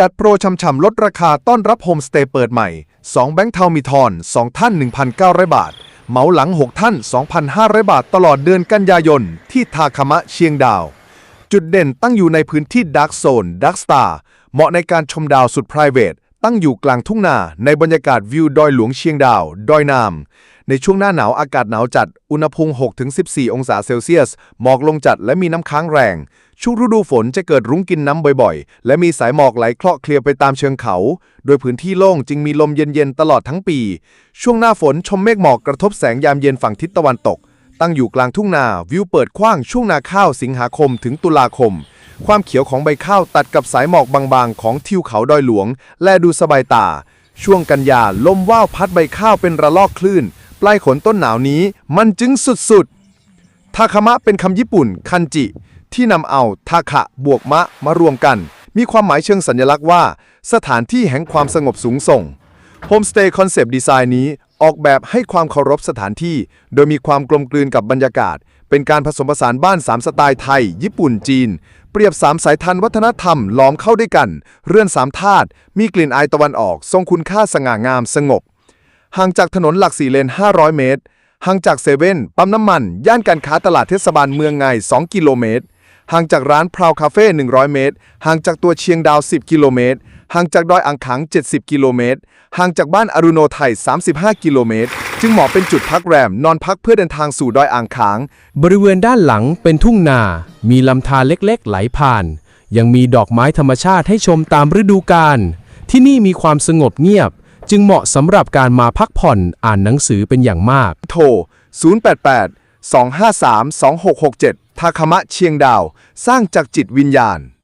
จัดโปรช่ำๆลดราคาต้อนรับโฮมสเตย์เปิดใหม่ 2 แบงค์เทามีทอน 2 ท่าน 1,900 บาท เหมาหลัง 6 ท่าน 2,500 บาทตลอดเดือนกันยายน ที่ทาคามะเชียงดาว จุดเด่นตั้งอยู่ในพื้นที่ดาร์กโซนดาร์กสตาร์เหมาะในการชมดาวสุด p r i v a t ตั้งอยู่กลางทุ่งนาในบรรยากาศวิวดอยหลวงเชียงดาว ดอยนาม ในช่วงหน้าหนาวอากาศหนาวจัด อุณหภูมิ 6-14 องศาเซลเซียส หมอกลงจัดและมีน้ำค้างแรง ช่วงฤดูฝนจะเกิดรุ้งกินน้ำบ่อยๆ และมีสายหมอกไหลเคลาะเคลียร์ไปตามเชิงเขา โดยพื้นที่โล่งจึงมีลมเย็นๆ ตลอดทั้งปี ช่วงหน้าฝนชมเมฆหมอกกระทบแสงยามเย็นฝั่งทิศตะวันตก ตั้งอยู่กลางทุ่งนา วิวเปิดกว้างช่วงนาข้าวสิงหาคมถึงตุลาคม ความเขียวของใบข้าวตัดกับสายหมอกบางๆ ของทิวเขาดอยหลวง และดูสบายตา ช่วงกันยาลมว่าวพัดใบข้าวเป็นระลอกคลื่น ปลายขนต้นหนาวนี้มันจึงสุดๆทาคามะเป็นคำญี่ปุ่น คันจิ ที่นำเอาทาคะบวกมะมารวมกัน มีความหมายเชิงสัญลักษณ์ว่า สถานที่แห่งความสงบสูงส่งโฮมสเตย์คอนเซปต์ดีไซน์นี้ออกแบบให้ความเคารพสถานที่ โดยมีความกลมกลืนกับบรรยากาศ เป็นการผสมผสานบ้าน 3 สไตล์ไทย ญี่ปุ่นจีน เปรียบ 3 สายทันวัฒนธรรมล้อมเข้าด้วยกัน เรือนสามธาตุมีกลิ่นอายตะวันออก ทรงคุณค่าสง่างามสงบ ห่างจากถนนหลักสี่เลน 500 เมตร ห่างจากเซเว่นปั๊มน้ำมัน ย่านการค้าตลาดเทศบาลเมืองไง 2 กิโลเมตร ห่างจากร้านพราวคาเฟ่ 100 เมตร ห่างจากตัวเชียงดาว 10 กิโลเมตร ห่างจากดอยอ่างขาง 70 กิโลเมตร ห่างจากบ้านอรุโนไทย 35 กิโลเมตร จึงเหมาะเป็นจุดพักแรม นอนพักเพื่อเดินทางสู่ดอยอ่างขาง บริเวณด้านหลังเป็นทุ่งนา มีลำธารเล็กๆ ไหลผ่าน ยังมีดอกไม้ธรรมชาติให้ชมตามฤดูกาล ที่นี่มีความสงบเงียบ จึงเหมาะสำหรับการมาพักผ่อนอ่านหนังสือเป็นอย่างมาก โทร 088 253 2667 ทาคามะเชียงดาว สร้างจากจิตวิญญาณ